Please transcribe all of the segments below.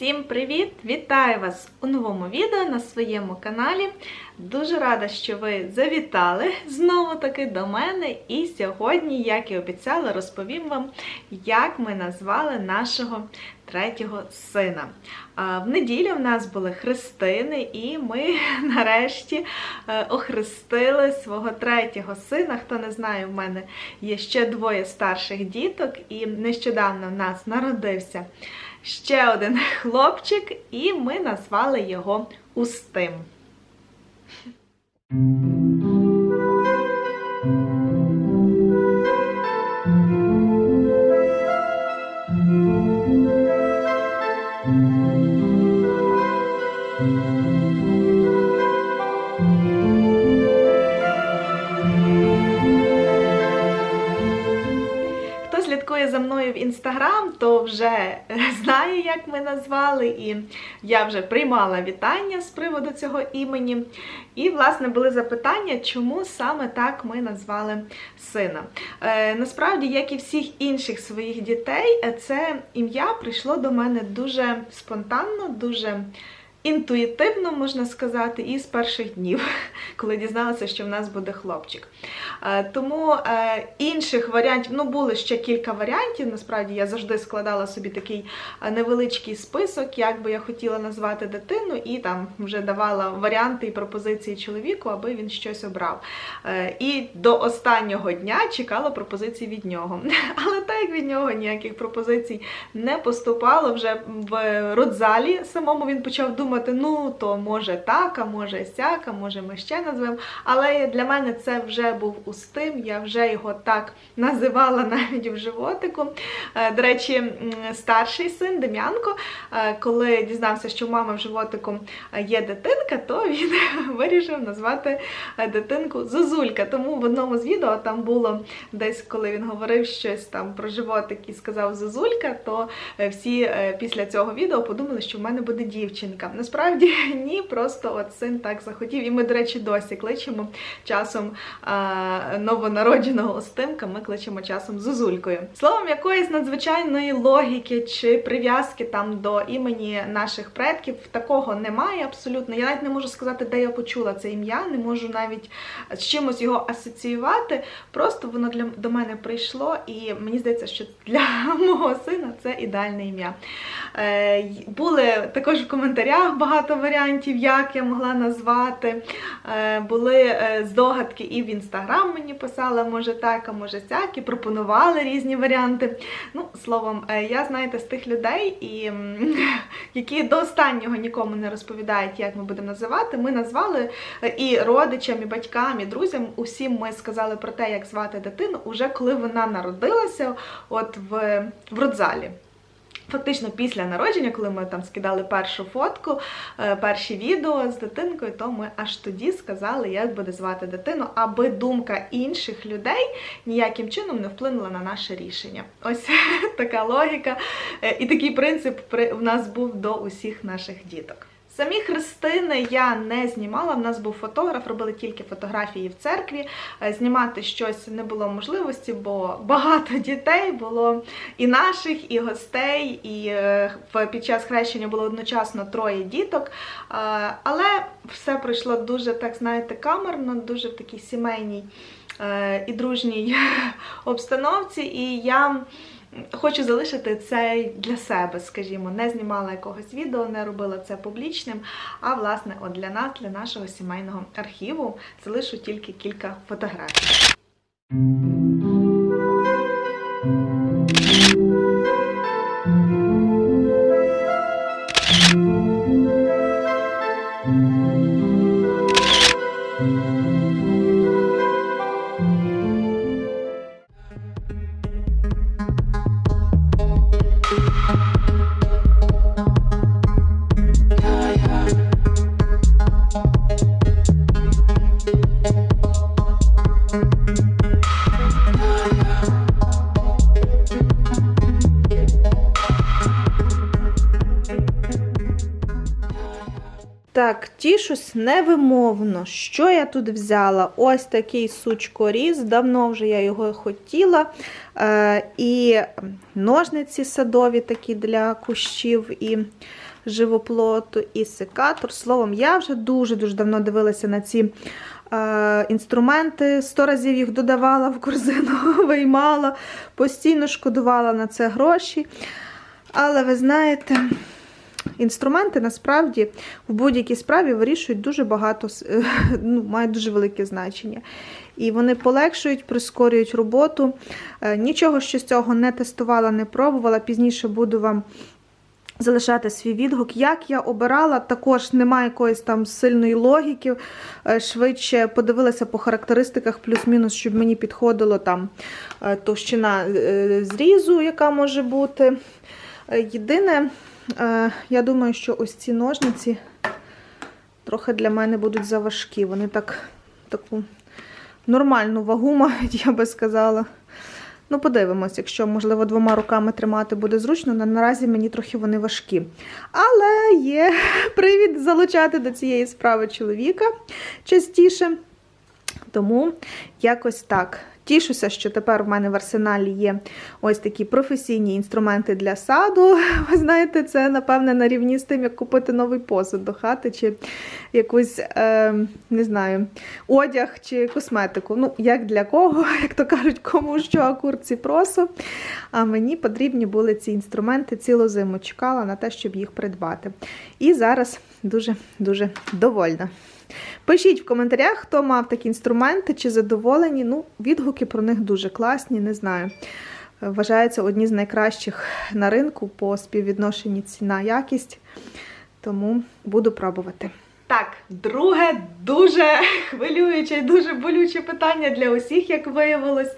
Всім привіт! Вітаю вас у новому відео на своєму каналі. Дуже рада, що ви завітали знову таки до мене. І сьогодні, як і обіцяла, розповім вам, як ми назвали нашого третього сина. В неділю в нас були хрестини, і ми нарешті е, охрестили свого третього сина. Хто не знає, в мене є ще двоє старших діток, і нещодавно в нас народився ще один хлопчик, і ми назвали його Устим. Слідкує за мною в інстаграм, то вже знає, як ми назвали, і я вже приймала вітання з приводу цього імені. І, власне, були запитання, чому саме так ми назвали сина. Е, насправді, як і всіх інших своїх дітей, е, це ім'я прийшло до мене дуже спонтанно, дуже. Інтуїтивно можна сказати, і з перших днів, коли дізналася, що в нас буде хлопчик. Е, Тому е, інших варіантів, ну були ще кілька варіантів. Насправді я завжди складала собі такий е, невеличкий список, як би я хотіла назвати дитину, і там вже давала варіанти і пропозиції чоловіку, аби він щось обрав. І до останнього дня чекала пропозицій від нього. Але так як від нього ніяких пропозицій не поступало, вже в родзалі самому він почав думати, ну то може так, а може сяк, а може ми ще назвемо. Але для мене це вже був устим, я вже його так називала навіть в животику. Е, До речі, старший син Дем'янко, е, коли дізнався, що в мами в животику е, є дитинка, то він вирішив назвати дитинку Зозулька. Тому в одному з відео там було десь, коли він говорив щось там про животик і сказав Зозулька, то всі після цього відео подумали, що в мене буде дівчинка. Насправді ні, просто от син так захотів. І ми, до речі, досі кличемо часом е, новонародженого Остимка, ми кличемо часом Зозулькою. Словом, якоїсь надзвичайної логіки чи прив'язки там до імені наших предків такого немає абсолютно. Я навіть не можу сказати, де я почула це ім'я, не можу навіть з чимось його асоціювати. Просто воно для до мене прийшло, і мені здається, що для мого сина це ідеальне ім'я. Е, були також в коментарях багато варіантів, як я могла назвати. Е, були е, здогадки і в інстаграм мені писали, може так, а може сяк, і пропонували різні варіанти. Ну, словом, я знаєте, з тих людей, і, які до останнього нікому не розповідають, як ми будемо називати. Ми назвали і родичам, і батькам, і друзям. Усім ми сказали про те, як звати дитину, уже коли вона народилася, от в, в родзалі. Фактично після народження, коли ми там скидали першу фотку, е, перші відео з дитинкою, то ми аж тоді сказали, як буде звати дитину, аби думка інших людей ніяким чином не вплинула на наше рішення. Ось така логіка е, і такий принцип при- в нас був до усіх наших діток. Самі хрестини я не знімала. В нас був фотограф, робили тільки фотографії в церкві. Е, Знімати щось не було можливості, бо багато дітей було і наших, і гостей, і е, під час хрещення було одночасно троє діток. Е, Але все пройшло дуже, так знаєте, камерно, дуже в такій сімейній і дружній обстановці. І я хочу залишити це для себе, скажімо, не знімала якогось відео, не робила це публічним. А власне, от для нас, для нашого сімейного архіву, залишу тільки кілька фотографій. Так, тішусь невимовно. Що я тут взяла? Ось такий сучкоріз, давно вже я його хотіла. Е, і ножниці садові такі для кущів і живоплоту, і секатор. Словом, я вже дуже-дуже давно дивилася на ці е, інструменти. Сто разів їх додавала в корзину, виймала, постійно шкодувала на це гроші. Але ви знаєте. Інструменти насправді в будь-якій справі вирішують дуже багато, ну, мають дуже велике значення. І вони полегшують, прискорюють роботу. Е, Нічого ще з цього не тестувала, не пробувала. Пізніше буду вам залишати свій відгук. Як я обирала, також немає якоїсь там сильної логіки. Е, Швидше подивилася по характеристиках, плюс-мінус, щоб мені підходило там е, товщина е, зрізу, яка може бути. Е, Єдине, е, я думаю, що ось ці ножниці трохи для мене будуть заважкі. Вони так таку нормальну вагу мають, я би сказала. Ну, подивимось, якщо, можливо, двома руками тримати буде зручно, на наразі мені трохи вони важкі. Але є привід залучати до цієї справи чоловіка частіше. Тому якось так. Тішуся, що тепер в мене в арсеналі є ось такі професійні інструменти для саду. Ви знаєте, це, напевне, на рівні з тим, як купити новий посуд до хати, чи якусь, е, не знаю, одяг чи косметику. Ну, як для кого, як то кажуть, кому що, а курці просо. А мені потрібні були ці інструменти, цілу зиму чекала на те, щоб їх придбати. І зараз дуже-дуже довольна. Пишіть в коментарях, хто мав такі інструменти, чи задоволені. Ну, відгуки про них дуже класні, не знаю. Вважаються одні з найкращих на ринку по співвідношенні ціна-якість. Тому буду пробувати. Так, друге дуже хвилююче і дуже болюче питання для усіх, як виявилось.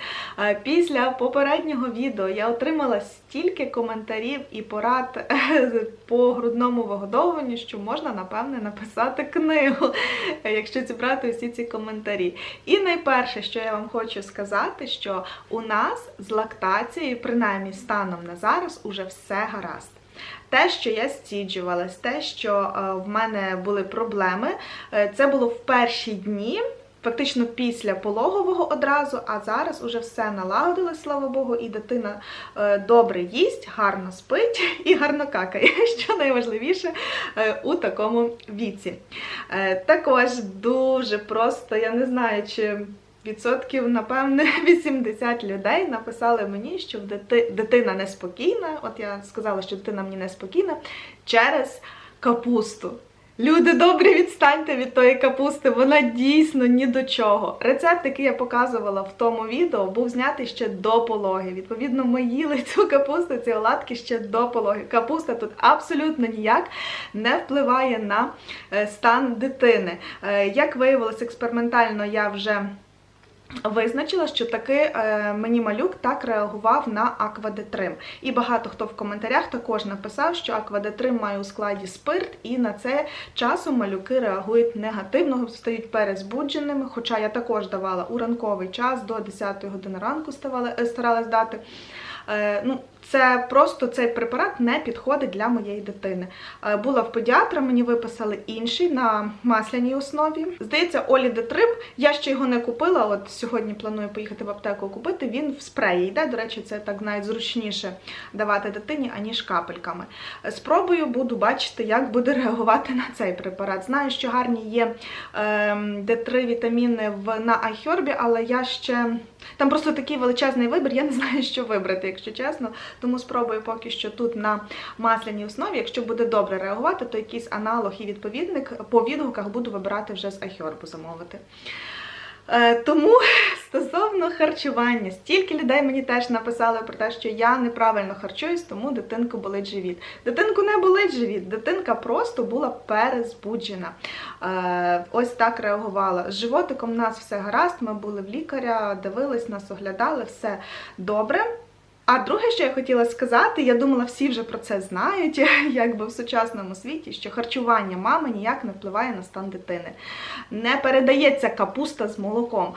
Після попереднього відео я отримала стільки коментарів і порад по грудному вигодовуванню, що можна, напевне, написати книгу, якщо зібрати усі ці коментарі. І найперше, що я вам хочу сказати, що у нас з лактацією, принаймні станом на зараз, уже все гаразд. Те, що я стіджувалась, те, що е, в мене були проблеми, е, це було в перші дні, фактично після пологового одразу, а зараз уже все налагодилось, слава Богу, і дитина е, добре їсть, гарно спить і гарно какає, що найважливіше у такому віці. Також дуже просто, я не знаю, чи відсотків, напевне, 80 людей написали мені, що дити- дитина неспокійна. От я сказала, що дитина мені неспокійна через капусту. Люди добрі, відстаньте від тої капусти, вона дійсно ні до чого. Рецепт, який я показувала в тому відео, був знятий ще до пологи. Відповідно, ми їли цю капусту, ці оладки ще до пологи. Капуста тут абсолютно ніяк не впливає на е, стан дитини. Е, Як виявилось, експериментально я вже Визначила, що таки е, мені малюк так реагував на аквадетрим. І багато хто в коментарях також написав, що аквадетрим має у складі спирт, і на це часом малюки реагують негативно, стають перезбудженими. Хоча я також давала у ранковий час до 10 години ранку ставала, е, старалась дати. Е, ну, це просто цей препарат не підходить для моєї дитини. Е, Була в педіатра, мені виписали інший на масляній основі. Здається, Олі Детрим. Я ще його не купила. От сьогодні планую поїхати в аптеку купити. Він в спреї йде. До речі, це так навіть зручніше давати дитині, аніж капельками. Е, Спробую, буду бачити, як буде реагувати на цей препарат. Знаю, що гарні є ем, D3 вітаміни на iHerb, але я ще там просто такий величезний вибір. Я не знаю, що вибрати, якщо чесно. Тому спробую поки що тут на масляній основі. Якщо буде добре реагувати, то якийсь аналог і відповідник по відгуках буду вибирати вже з iHerb замовити. Е, Тому стосовно харчування, стільки людей мені теж написали про те, що я неправильно харчуюсь, тому дитинку болить живіт. Дитинку не болить живіт, дитинка просто була перезбуджена. Е, Ось так реагувала. З животиком у нас все гаразд. Ми були в лікаря, дивились, нас оглядали, все добре. А друге, що я хотіла сказати, я думала, всі вже про це знають, якби в сучасному світі, що харчування мами ніяк не впливає на стан дитини. Не передається капуста з молоком.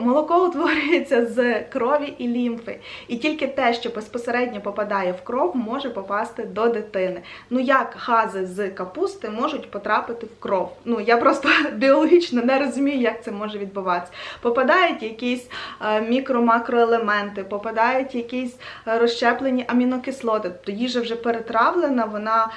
Молоко утворюється з крові і лімфи. І тільки те, що безпосередньо попадає в кров, може попасти до дитини. Ну як гази з капусти можуть потрапити в кров? Ну я просто біологічно не розумію, як це може відбуватися. Попадають якісь е, мікро-макроелементи, попадають якісь розщеплені амінокислоти. Тобто їжа вже перетравлена, вона е,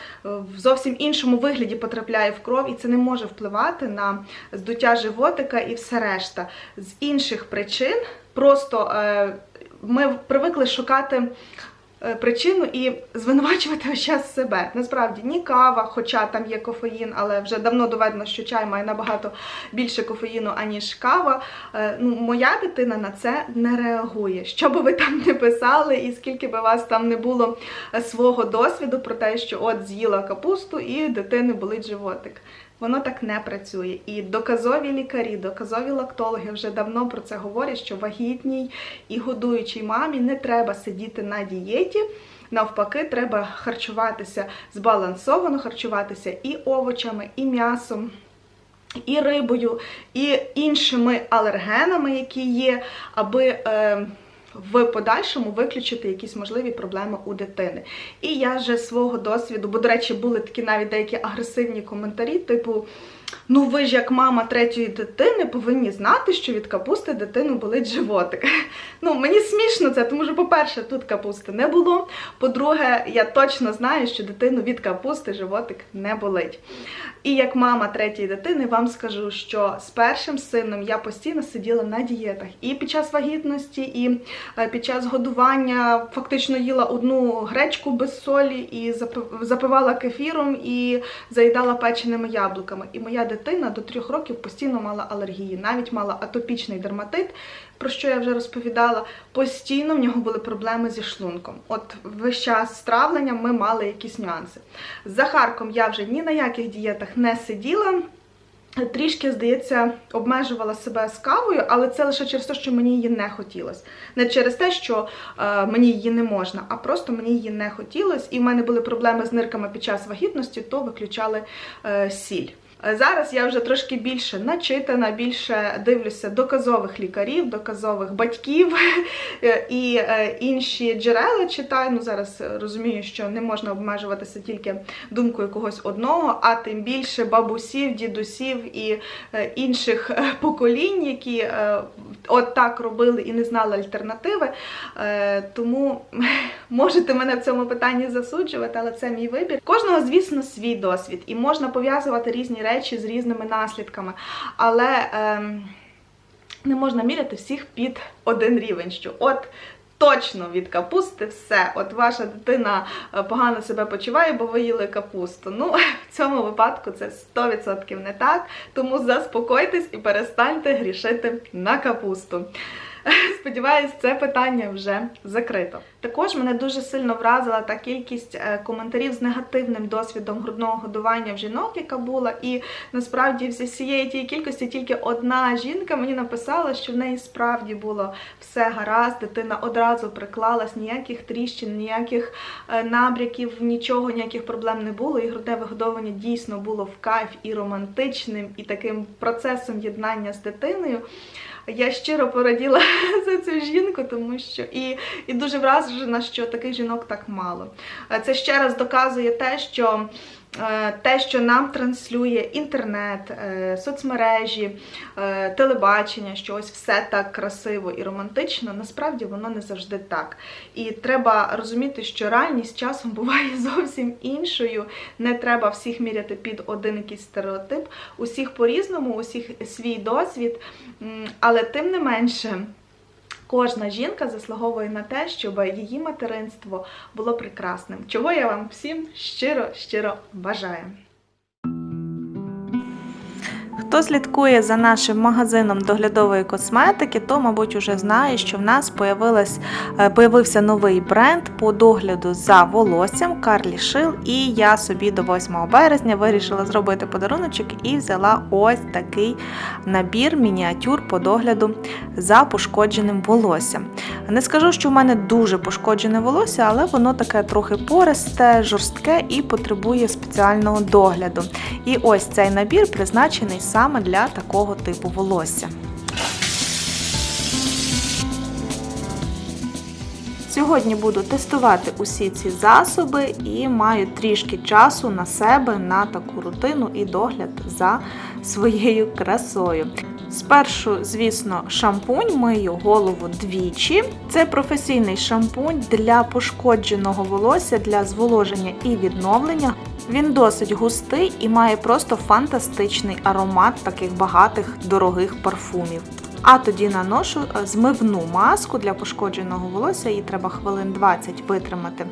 в зовсім іншому вигляді потрапляє в кров, і це не може впливати на здуття животика і все решта. З інших причин просто е, ми привикли шукати. Е, Причину і звинувачувати час себе. Насправді ні кава, хоча там є кофеїн, але вже давно доведено, що чай має набагато більше кофеїну, аніж кава. Е, Ну, моя дитина на це не реагує. Що би ви там не писали, і скільки би вас там не було е, свого досвіду про те, що от з'їла капусту і дитини болить животик. Воно так не працює. І доказові лікарі, доказові лактологи вже давно про це говорять, що вагітній і годуючій мамі не треба сидіти на дієті. Навпаки, треба харчуватися збалансовано, харчуватися і овочами, і м'ясом. І рибою, і іншими алергенами, які є, аби е, в подальшому виключити якісь можливі проблеми у дитини. І я вже свого досвіду, бо, до речі, були такі навіть деякі агресивні коментарі, типу. Ну, ви ж як мама третьої дитини повинні знати, що від капусти дитину болить животик. Ну, мені смішно це, тому що, по-перше, тут капусти не було. По-друге, я точно знаю, що дитину від капусти животик не болить. І як мама третьої дитини вам скажу, що з першим сином я постійно сиділа на дієтах. І під час вагітності, і е, під час годування фактично їла одну гречку без солі і запивала кефіром і заїдала печеними яблуками. І моя дитина до трьох років постійно мала алергії, навіть мала атопічний дерматит, про що я вже розповідала. Постійно в нього були проблеми зі шлунком. От весь час з травленням ми мали якісь нюанси. З Захарком я вже ні на яких дієтах не сиділа. Трішки, здається, обмежувала себе з кавою, але це лише через те, що мені її не хотілося. Не через те, що е, мені її не можна, а просто мені її не хотілося. І в мене були проблеми з нирками під час вагітності, то виключали е, сіль. Е, Зараз я вже трошки більше начитана, більше дивлюся доказових лікарів, доказових батьків е, і е, інші джерела читаю. Ну зараз розумію, що не можна обмежуватися тільки думкою когось одного, а тим більше бабусів, дідусів і інших поколінь, які от так робили і не знали альтернативи. Тому можете мене в цьому питанні засуджувати, але це мій вибір. Кожного, звісно, свій досвід, і можна пов'язувати різні речі з різними наслідками. Але ем, не можна міряти всіх під один рівень. Що от точно від капусти все. От ваша дитина е, погано себе почуває, бо ви їли капусту. Ну, в цьому випадку це 100% не так. Тому заспокойтесь і перестаньте грішити на капусту. Сподіваюсь, це питання вже закрито. Також мене дуже сильно вразила та кількість е, коментарів з негативним досвідом грудного годування в жінок, яка була. І насправді зі всієї тієї кількості тільки одна жінка мені написала, що в неї справді було все гаразд, дитина одразу приклалась, ніяких тріщин, ніяких е, набряків, нічого, ніяких проблем не було. І грудне вигодовування дійсно було в кайф і романтичним, і таким процесом єднання з дитиною. Я щиро пораділа за цю жінку, тому що і, і дуже вражена, що таких жінок так мало. Е, Це ще раз доказує те, що те, що нам транслює інтернет, е, соцмережі, е, телебачення, що ось все так красиво і романтично, насправді воно не завжди так. І треба розуміти, що реальність часом буває зовсім іншою. Не треба всіх міряти під один якийсь стереотип. Усіх по-різному, усіх свій досвід. Але тим не менше. Кожна жінка заслуговує на те, щоб її материнство було прекрасним, чого я вам всім щиро щиро бажаю. Хто слідкує за нашим магазином доглядової косметики, то, мабуть, уже знає, що в нас е, появився новий бренд по догляду за волоссям Карлі Шил. І я собі до 8 березня вирішила зробити подаруночок і взяла ось такий набір мініатюр по догляду за пошкодженим волоссям. Не скажу, що в мене дуже пошкоджене волосся, але воно таке трохи пористе, жорстке і потребує спеціального догляду. І ось цей набір призначений саме для такого типу волосся. Сьогодні буду тестувати усі ці засоби і маю трішки часу на себе на таку рутину і догляд за своєю красою. Спершу, звісно, шампунь мию голову двічі. Це професійний шампунь для пошкодженого волосся, для зволоження і відновлення. Він досить густий і має просто фантастичний аромат таких багатих дорогих парфумів. А тоді наношу е, змивну маску для пошкодженого волосся, її треба хвилин 20 витримати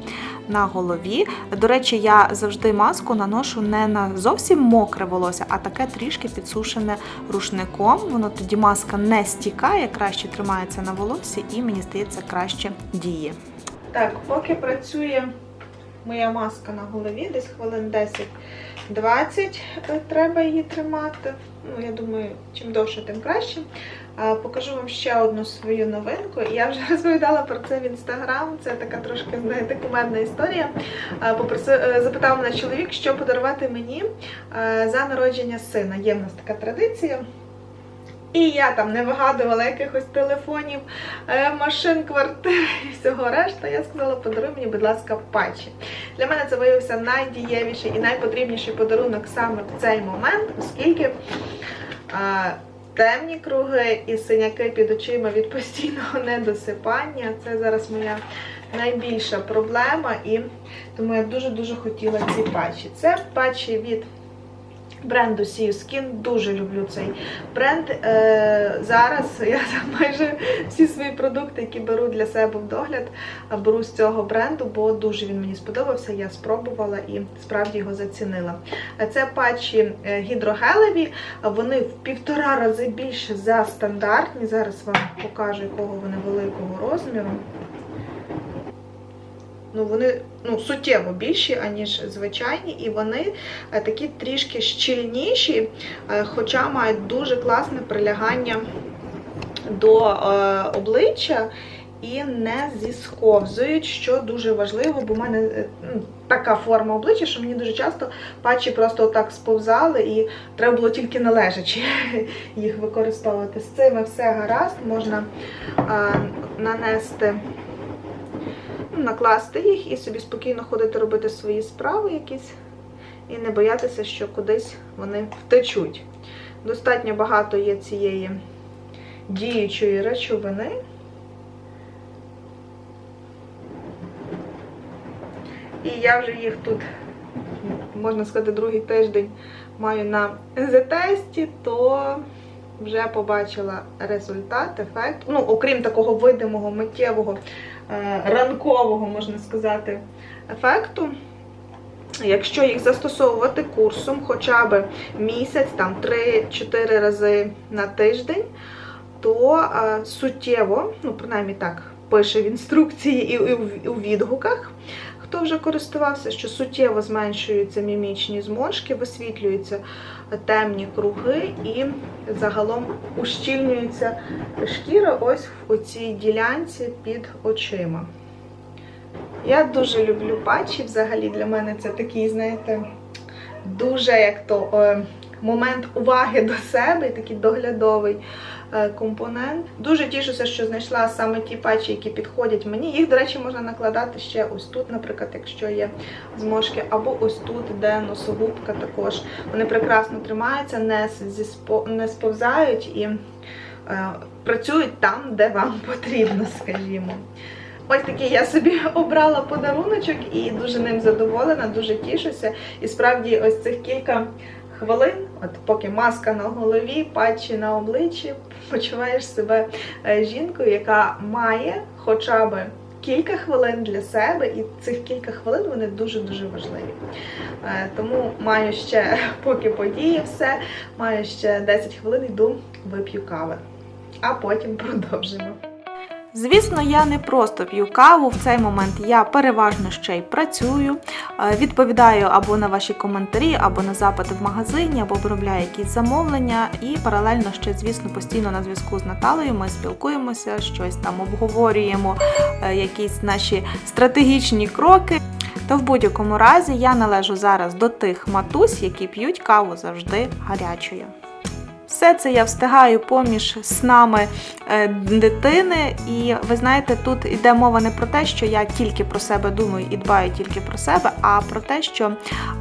на голові. До речі, я завжди маску наношу не на зовсім мокре волосся, а таке трішки підсушене рушником. Воно тоді маска не стікає, краще тримається на волоссі і, мені здається, краще діє. Так, поки працює моя маска на голові, десь хвилин 10-20 треба її тримати. Ну, я думаю, чим довше, тим краще. Покажу вам ще одну свою новинку. Я вже розповідала про це в інстаграм. Це така трошки знаєте, кумедна історія. Попросив, е, запитав мене чоловік, що подарувати мені е, за народження сина. Є в нас така традиція. І я там не вигадувала якихось телефонів, е, машин, квартир і всього решта. Я сказала, подаруй мені, будь ласка, патчі. Для мене це виявився найдієвіший і найпотрібніший подарунок саме в цей момент, оскільки а, темні круги і синяки під очима від постійного недосипання це зараз моя найбільша проблема, і тому я дуже-дуже хотіла ці патчі. Це патчі від бренду Sea Skin. Дуже люблю цей бренд. Е, зараз я майже всі свої продукти, які беру для себе в догляд, беру з цього бренду, бо дуже він мені сподобався. Я спробувала і справді його зацінила. Е, Це патчі е, гідрогелеві, вони в півтора рази більше за стандартні. Зараз вам покажу, якого вони великого розміру. Ну, вони ну, суттєво більші, аніж звичайні, і вони е, такі трішки щільніші, е, хоча мають дуже класне прилягання до е, обличчя і не зісковзують, що дуже важливо, бо в мене ну, така форма обличчя, що мені дуже часто патчі просто отак сповзали, і треба було тільки належачи їх використовувати. З цими все гаразд, можна е, нанести накласти їх і собі спокійно ходити робити свої справи якісь, і не боятися, що кудись вони втечуть. Достатньо багато є цієї діючої речовини. І я вже їх тут, можна сказати, другий тиждень маю на езетесті, то вже побачила результат, ефект. Ну, окрім такого видимого, миттєвого, ранкового, можна сказати, ефекту. Якщо їх застосовувати курсом хоча б місяць, там 3-4 рази на тиждень, то е, суттєво, ну, принаймні так, пише в інструкції і у відгуках, хто вже користувався, що суттєво зменшуються мімічні зморшки, висвітлюються темні круги і загалом ущільнюється шкіра ось в оцій ділянці під очима. Я дуже люблю патчі, взагалі для мене це такий, знаєте, дуже як то е, момент уваги до себе, такий доглядовий компонент. Дуже тішуся, що знайшла саме ті патчі, які підходять мені. Їх, до речі, можна накладати ще ось тут, наприклад, якщо є зморшки, або ось тут, де носогубка також. Вони прекрасно тримаються, не, не сповзають і е, працюють там, де вам потрібно, скажімо. Ось такий я собі обрала подаруночок і дуже ним задоволена, дуже тішуся. І справді, ось цих кілька хвилин, от поки маска на голові, патчі на обличчі, почуваєш себе е, жінкою, яка має хоча б кілька хвилин для себе, і цих кілька хвилин вони дуже-дуже важливі. Е, Тому маю ще, поки подіє все, маю ще 10 хвилин, йду вип'ю кави. А потім продовжимо. Звісно, я не просто п'ю каву. В цей момент я переважно ще й працюю, е, відповідаю або на ваші коментарі, або на запити в магазині, або обробляю якісь замовлення. І паралельно ще, звісно, постійно на зв'язку з Наталею. Ми спілкуємося, щось там обговорюємо, е, якісь наші стратегічні кроки. То в будь-якому разі я належу зараз до тих матусь, які п'ють каву завжди гарячою. Все це я встигаю поміж снами е, дитини, і ви знаєте, тут йде мова не про те, що я тільки про себе думаю і дбаю тільки про себе, а про те, що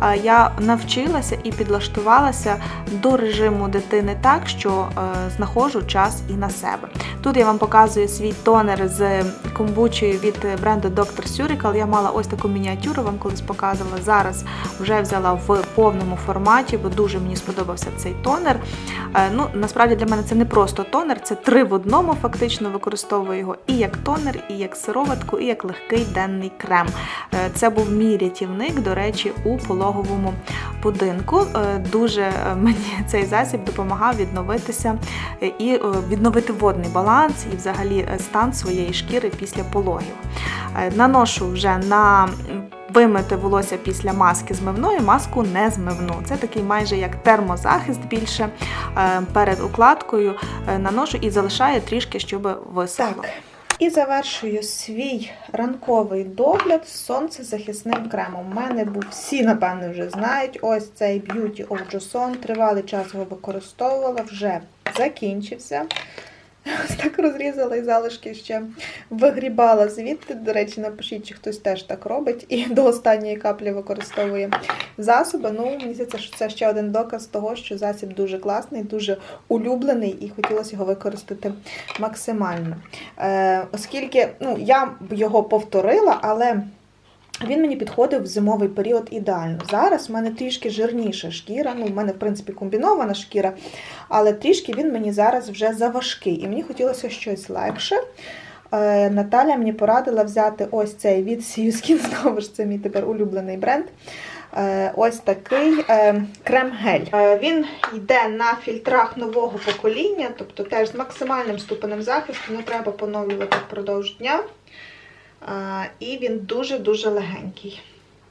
е, я навчилася і підлаштувалася до режиму дитини так, що е, знаходжу час і на себе. Тут я вам показую свій тонер з комбучею від бренду Dr. Surical. Я мала ось таку мініатюру, вам колись показувала. Зараз вже взяла в повному форматі, бо дуже мені сподобався цей тонер. Е, Ну, насправді для мене це не просто тонер, це три в одному. Фактично використовую його і як тонер, і як сироватку, і як легкий денний крем. Е, Це був мій рятівник, до речі, у пологовому будинку. Е, Дуже мені цей засіб допомагав відновитися і відновити водний баланс і взагалі стан своєї шкіри після пологів. Наношу вже на вимити волосся після маски змивної, маску не змивну. Це такий майже як термозахист більше е, перед укладкою е, наношу і залишаю трішки, щоб висохло. Так. І завершую свій ранковий догляд з сонцезахисним кремом. У мене був всі, напевно, вже знають. Ось цей Beauty of Joseon. Тривалий час його використовувала, вже закінчився. Ось так розрізала і залишки ще вигрібала звідти. До речі, напишіть, чи хтось теж так робить і до останньої каплі використовує засоби. Ну, мені здається, що це ще один доказ того, що засіб дуже класний, дуже улюблений, і хотілося його використати максимально. Е, оскільки ну, я його повторила, але. Він мені підходив в зимовий період ідеально. Зараз в мене трішки жирніша шкіра. Ну, в мене, в принципі, комбінована шкіра, але трішки він мені зараз вже заважкий. І мені хотілося щось легше. Е, Наталя мені порадила взяти ось цей від Sea знову ж це мій тепер улюблений бренд. Е, Ось такий е, крем-гель. Він йде на фільтрах нового покоління, тобто теж з максимальним ступенем захисту, не треба поновлювати впродовж дня. І він дуже-дуже легенький.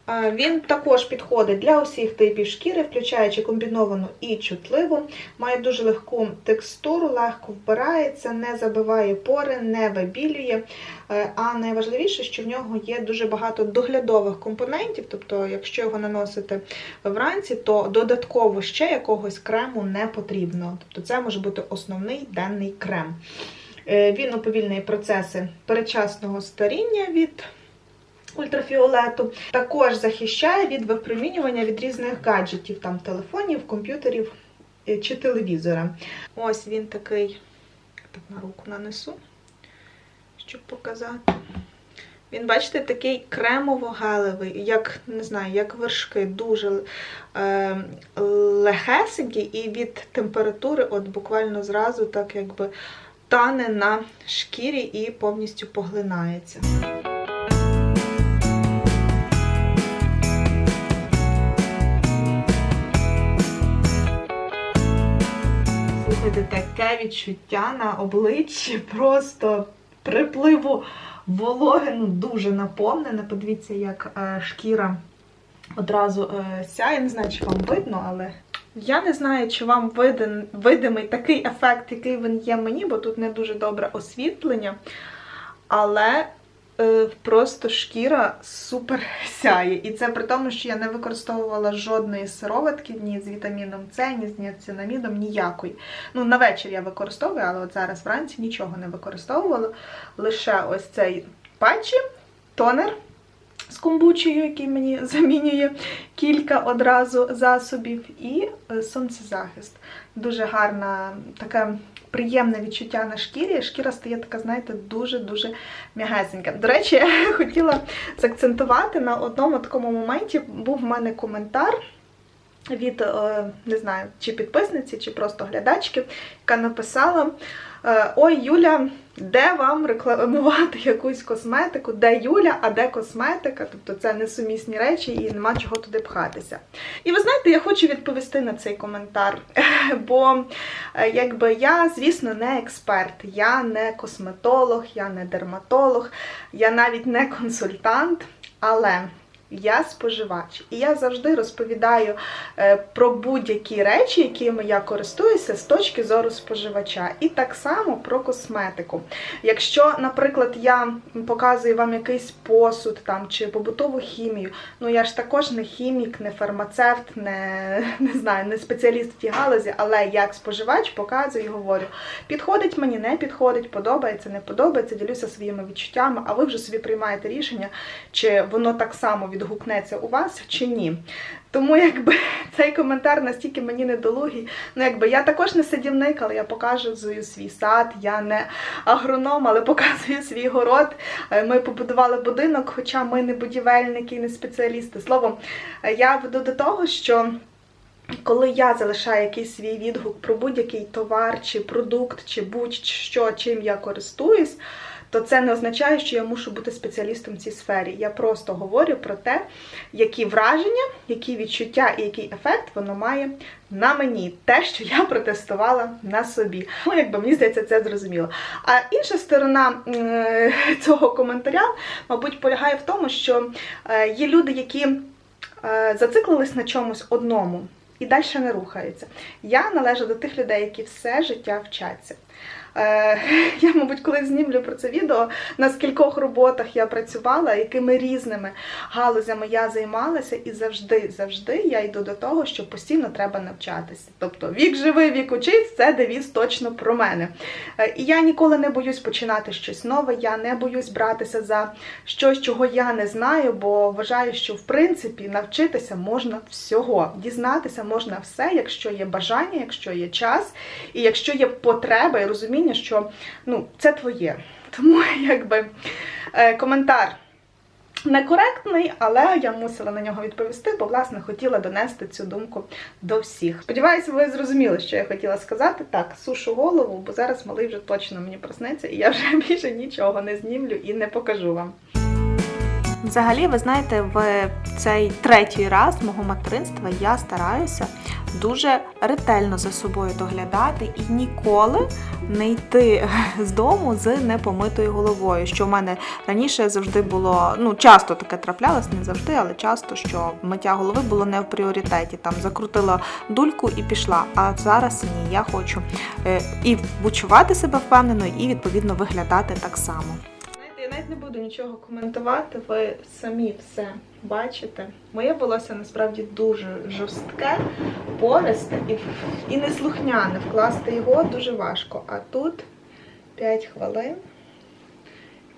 Він також підходить для усіх типів шкіри, включаючи комбіновану і чутливу. Має дуже легку текстуру, легко вбирається, не забиває пори, не вибілює. Е, А найважливіше, що в нього є дуже багато доглядових компонентів. Тобто, якщо його наносити вранці, то додатково ще якогось крему не потрібно. Тобто, це може бути основний денний крем. Е, Він уповільнює процеси передчасного старіння від ультрафіолету. Також захищає від випромінювання від різних гаджетів, там телефонів, комп'ютерів е, чи телевізора. Ось він такий, так на руку нанесу, щоб показати. Він, бачите, такий кремово-гелевий, як не знаю, як вершки, дуже е, легесенький, і від температури, от буквально зразу, так якби тане на шкірі і повністю поглинається. Слухайте, таке відчуття на обличчі, просто припливу вологи, ну дуже наповнена. Подивіться, як е, шкіра одразу е, сяє. Не знаю, чи вам видно, але я не знаю, чи вам виден, видимий такий ефект, який він є мені, бо тут не дуже добре освітлення. Але е, просто шкіра супер сяє. І це при тому, що я не використовувала жодної сироватки ні з вітаміном С, ні з ніацинамідом, ніякої. Ну, на вечір я використовую, але от зараз вранці нічого не використовувала. Лише ось цей патчі, тонер з комбучею, який мені замінює кілька одразу засобів, і е, сонцезахист. Дуже гарна, таке приємне відчуття на шкірі. Шкіра стає така, знаєте, дуже-дуже м'ягесенька. До речі, я хотіла заакцентувати на одному такому моменті. Був в мене коментар. Від, е, не знаю, чи підписниці, чи просто глядачки, яка написала, ой, Юля, де вам рекламувати якусь косметику? Де Юля, а де косметика? Тобто це несумісні речі і нема чого туди пхатися. І ви знаєте, я хочу відповісти на цей коментар, бо е, якби я, звісно, не експерт, я не косметолог, я не дерматолог, я навіть не консультант, але. Я споживач, і я завжди розповідаю е, про будь-які речі, якими я користуюся з точки зору споживача, і так само про косметику. Якщо, наприклад, я показую вам якийсь посуд там чи побутову хімію, ну я ж також не хімік, не фармацевт, не, не знаю, не спеціаліст в тій галузі, але як споживач показую і говорю: підходить мені, не підходить, подобається, не подобається, ділюся своїми відчуттями, а ви вже собі приймаєте рішення, чи воно так само відгукнеться у вас, чи ні. Тому якби цей коментар настільки мені недолугий. Ну, якби я також не садівник, але я показую свій сад, я не агроном, але показую свій город. Е, Ми побудували будинок, хоча ми не будівельники не спеціалісти. Словом, е, я веду до того, що. Коли я залишаю якийсь свій відгук про будь-який товар чи продукт, чи будь-що, чим я користуюсь, то це не означає, що я мушу бути спеціалістом в цій сфері. Я просто говорю про те, які враження, які відчуття і який ефект воно має на мені. Те, що я протестувала на собі. Ну, якби мені здається, це зрозуміло. А інша сторона цього коментаря, мабуть, полягає в тому, що е, є люди, які е, зациклились на чомусь одному і далі не рухаються. Я належу до тих людей, які все життя вчаться. Е, Я, мабуть, коли знімлю про це відео, на скількох роботах я працювала, якими різними галузями я займалася, і завжди, завжди я йду до того, що постійно треба навчатися. Тобто вік живий, вік учись, це девіз точно про мене. Е, І я ніколи не боюсь починати щось нове, я не боюсь братися за щось, чого я не знаю, бо вважаю, що в принципі навчитися можна всього. Дізнатися можна все, якщо є бажання, якщо є час, і якщо є потреба і розуміння, що ну, це твоє. Тому якби е, коментар. Некоректний, але я мусила на нього відповісти, бо, власне, хотіла донести цю думку до всіх. Сподіваюся, ви зрозуміли, що я хотіла сказати. Так, сушу голову, бо зараз малий вже точно мені проснеться, і я вже більше нічого не знімлю і не покажу вам. Взагалі, ви знаєте, в цей третій раз мого материнства я стараюся дуже ретельно за собою доглядати і ніколи не йти з дому з непомитою головою. Що в мене раніше завжди було, ну часто таке траплялось, не завжди, але часто, що миття голови було не в пріоритеті. Там закрутила дульку і пішла. А зараз ні, я хочу е, і почувати себе впевнено, і відповідно виглядати так само. Навіть не буду нічого коментувати. Ви самі все бачите. Моє волосся насправді дуже жорстке, пористе і, і неслухняне. Вкласти його дуже важко. А тут 5 хвилин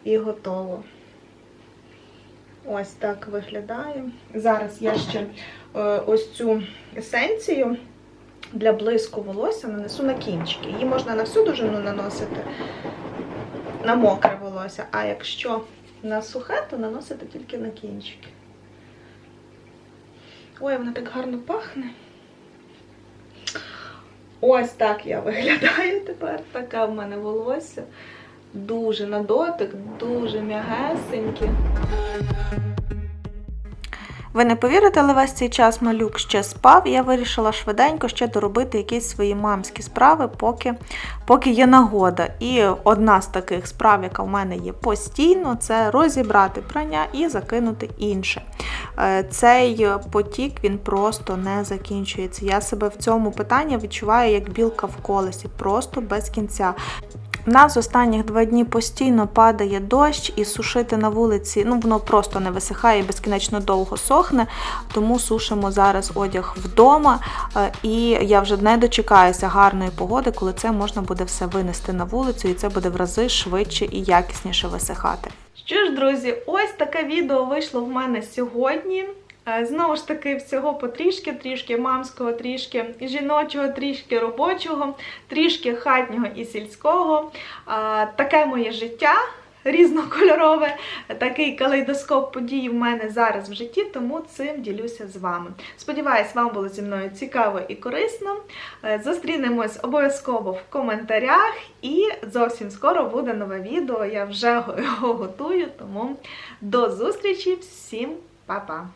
і готово. Ось так виглядає. Зараз я ще е, ось цю есенцію для блиску волосся нанесу на кінчики. Її можна на всю довжину наносити на мокре волосся, а якщо на сухе, то наносити тільки на кінчики. Ой, вона так гарно пахне. Ось так я виглядаю тепер. Таке в мене волосся. Дуже на дотик, дуже м'ягесеньке. Ви не повірите, але весь цей час малюк ще спав, я вирішила швиденько ще доробити якісь свої мамські справи, поки, поки є нагода. І одна з таких справ, яка в мене є постійно, це розібрати прання і закинути інше. Е, Цей потік він просто не закінчується. Я себе в цьому питанні відчуваю як білка в колесі, просто без кінця. У нас останніх два дні постійно падає дощ, і сушити на вулиці ну воно просто не висихає, безкінечно довго сохне. Тому сушимо зараз одяг вдома. Е, І я вже не дочекаюся гарної погоди, коли це можна буде все винести на вулицю, і це буде в рази швидше і якісніше висихати. Що ж, друзі, ось таке відео вийшло в мене сьогодні. Е, Знову ж таки, всього потрішки, трішки мамського, трішки жіночого, трішки робочого, трішки хатнього і сільського. Е, Таке моє життя. різнокольорове, такий калейдоскоп подій в мене зараз в житті, тому цим ділюся з вами. Сподіваюсь, вам було зі мною цікаво і корисно. Е, Зустрінемось обов'язково в коментарях, і зовсім скоро буде нове відео. Я вже його готую, тому до зустрічі, всім па-па!